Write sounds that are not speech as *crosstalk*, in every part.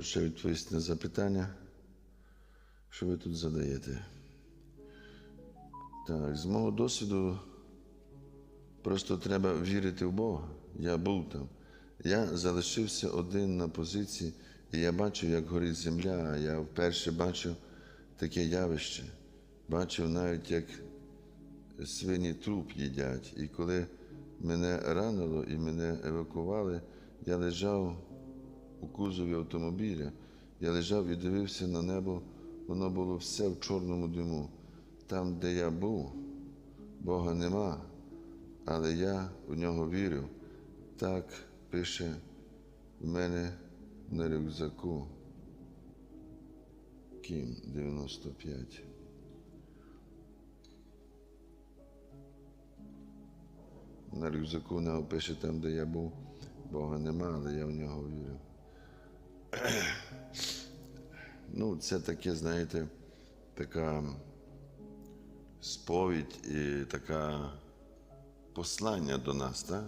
ще відповісти на запитання, що ви тут задаєте. Так, з мого досвіду просто треба вірити в Бога. Я був там. Я залишився один на позиції, і я бачив, як горить земля. Я вперше бачив таке явище. Бачив навіть, як свині труп їдять. І коли мене ранило і мене евакували, я лежав у кузові автомобіля. Я лежав і дивився на небо, воно було все в чорному диму. Там, де я був, Бога нема, але я в нього вірю. Так пише в мене на рюкзаку. Кім 95. На рюкзаку в нього пише там, де я був. Бога нема, але я в нього вірю. *clears throat* Ну, це таке, знаєте, така сповідь і така послання до нас, так?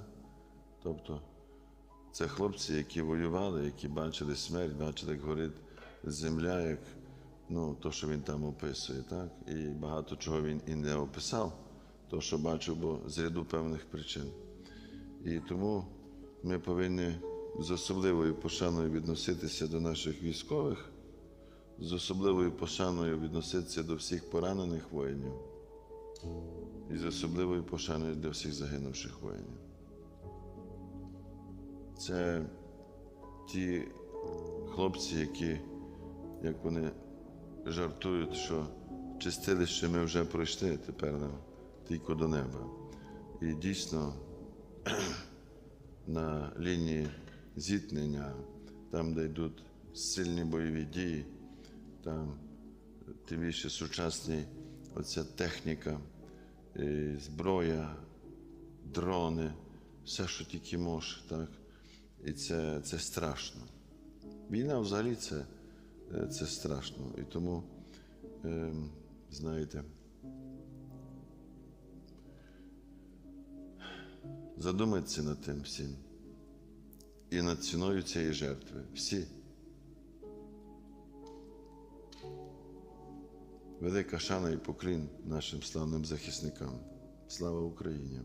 Тобто, це хлопці, які воювали, які бачили смерть, бачили, як горить земля, як ну, то, що він там описує, так? І багато чого він і не описав, то, що бачив, бо з ряду певних причин. І тому ми повинні з особливою пошаною відноситися до наших військових, з особливою пошаною відноситися до всіх поранених воїнів і з особливою пошаною до всіх загинувших воїнів. Це ті хлопці, які, як вони жартують, що чистилище ми вже пройшли, тепер нам тільки до неба. І дійсно *clears throat* на лінії зіткнення, там, де йдуть сильні бойові дії, там тим більше сучасні оця техніка, і зброя, дрони, все, що тільки може, так? І це, це страшно. Війна взагалі це, е, це страшно. І тому, е, знаєте, задумайтеся над тим всім і над ціною цієї жертви. Всі. Велика шана і поклін нашим славним захисникам. Слава Україні!